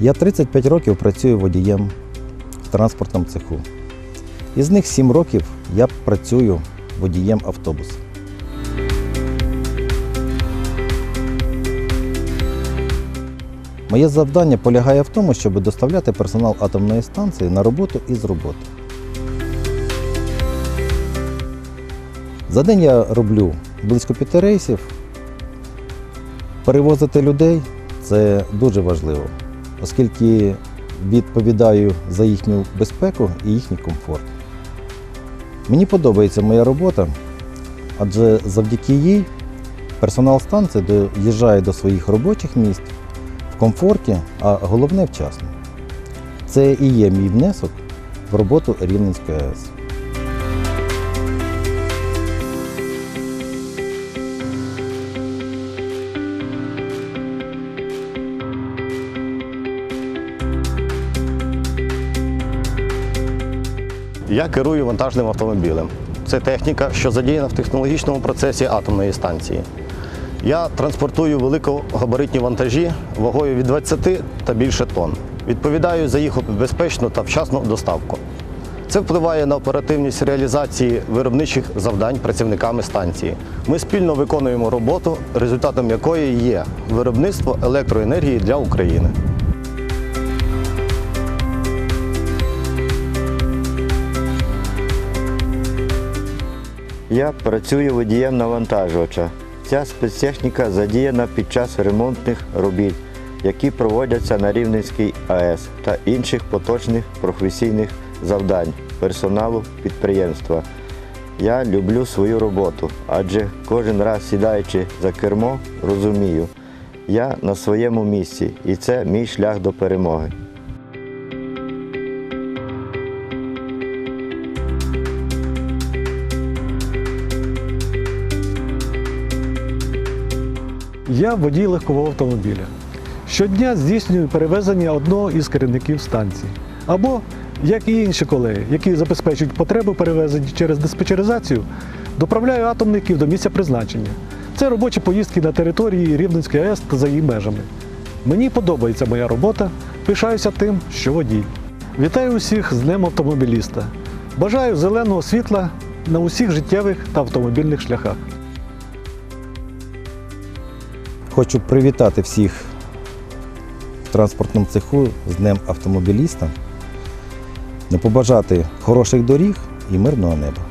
Я 35 років працюю водієм в транспортному цеху. Із них 7 років я працюю водієм автобуса. Моє завдання полягає в тому, щоб доставляти персонал атомної станції на роботу і з роботи. За день я роблю близько п'яти рейсів. Перевозити людей це дуже важливо, оскільки відповідаю за їхню безпеку і їхній комфорт. Мені подобається моя робота, адже завдяки їй персонал станції доїжджає до своїх робочих місць в комфорті, а головне вчасно. Це і є мій внесок в роботу Рівненської АЕС. Я керую вантажним автомобілем. Це техніка, що задіяна в технологічному процесі атомної станції. Я транспортую великогабаритні вантажі вагою від 20 та більше тонн. Відповідаю за їх безпечну та вчасну доставку. Це впливає на оперативність реалізації виробничих завдань працівниками станції. Ми спільно виконуємо роботу, результатом якої є виробництво електроенергії для України. Я працюю водієм навантажувача. Ця спецтехніка задіяна під час ремонтних робіт, які проводяться на Рівненській АЕС та інших поточних професійних завдань персоналу підприємства. Я люблю свою роботу, адже кожен раз сідаючи за кермо, розумію, я на своєму місці і це мій шлях до перемоги. Я водій легкового автомобіля. Щодня здійснюю перевезення одного із керівників станції. Або, як і інші колеги, які забезпечують потребу перевезень через диспетчеризацію, доправляю атомників до місця призначення. Це робочі поїздки на території Рівненської АЕС та за її межами. Мені подобається моя робота, пишаюся тим, що водій. Вітаю усіх з Днем автомобіліста. Бажаю зеленого світла на усіх життєвих та автомобільних шляхах. Хочу привітати всіх в транспортному цеху з Днем автомобіліста, не побажати хороших доріг і мирного неба.